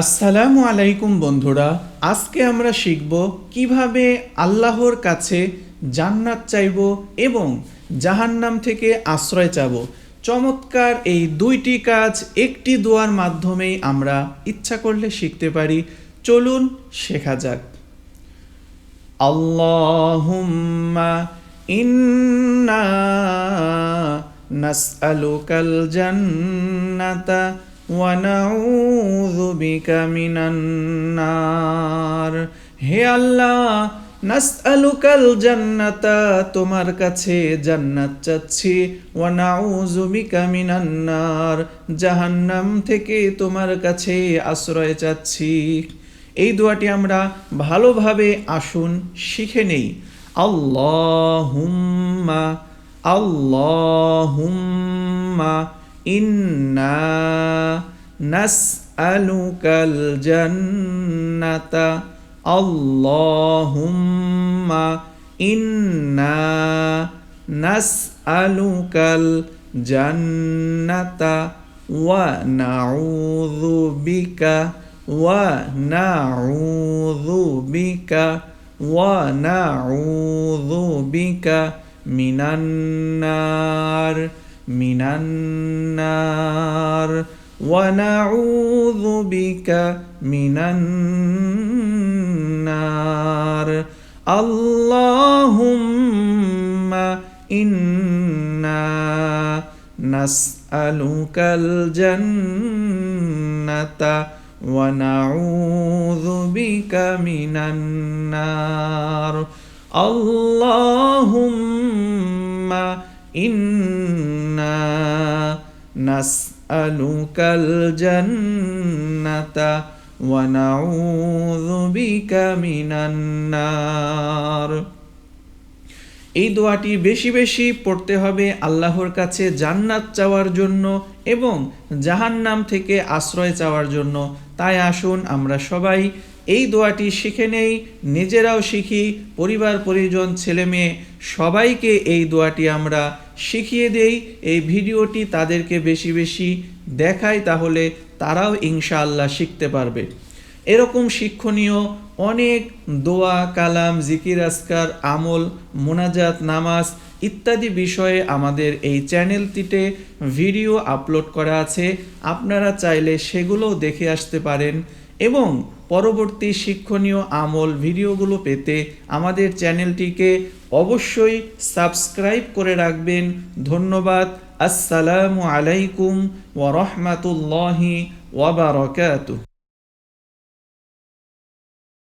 আসসালামু আলাইকুম বন্ধুরা, আজকে আমরা শিখব কীভাবে আল্লাহর কাছে জান্নাত চাইব এবং জাহান্নাম থেকে আশ্রয় চাব। চমৎকার এই দুইটি কাজ একটি দোয়ার মাধ্যমেই আমরা ইচ্ছা করলে শিখতে পারি। চলুন শেখা যাক। আল্লাহুম্মা ইন্না নাসআলুকাল জান্নাতা নাউযু বিকা মিনান নার। হে আল্লাহ, নাসআলুকাল জান্নাতা, তোমার কাছে জান্নাত চাচ্ছি। ওয়া নাউযু বিকা মিনান নার, জাহান্নাম থেকে তোমার কাছে আশ্রয় চাচ্ছি। এই দোয়াটি আমরা ভালোভাবে আসুন, শিখে নেই। আল্লাহুম্মা আল্লাহুম্মা। ইন্না নাস আলুকাল জান্নাতা আল্লাহুম্মা ইন্না নাস আলুকাল জান্নাতা ওয়া নাউযু বিকা ওয়া নাউযু বিকা ওয়া নাউযু বিকা মিনান্নার من النار ونعوذ بك من النار. اللهم إنا نسألك الجنة ونعوذ بك من النار. اللهم نسألك الجنة ونعوذ بك من النار এই দোয়াটি বেশি বেশি পড়তে হবে আল্লাহর কাছে জান্নাত চাওয়ার জন্য এবং জাহান্নাম থেকে আশ্রয় চাওয়ার জন্য তাই আসুন আমরা সবাই এই দোয়াটি শিখে নেই, নিজেরাও শিখি, পরিবার, পরিজন, ছেলে মেয়ে, সবাইকে এই দোয়াটি আমরা শিখিয়ে দেই। এই ভিডিওটি তাদেরকে বেশি বেশি দেখাই তাহলে তারাও ইনশাআল্লাহ শিখতে পারবে। এরকম শিক্ষণীয় অনেক দোয়া, কালাম, জিকির আসকার আমল, মোনাজাত, নামাজ ইত্যাদি বিষয়ে আমাদের এই চ্যানেলটিতে ভিডিও আপলোড করা আছে। আপনারা চাইলে সেগুলোও দেখে আসতে পারেন এবং পরবর্তী শিক্ষণীয় আমল ভিডিওগুলো পেতে আমাদের চ্যানেলটিকে অবশ্যই সাবস্ক্রাইব করে রাখবেন। ধন্যবাদ। আসসালামু আলাইকুম ওয়া রাহমাতুল্লাহি ওয়া বারাকাতুহু।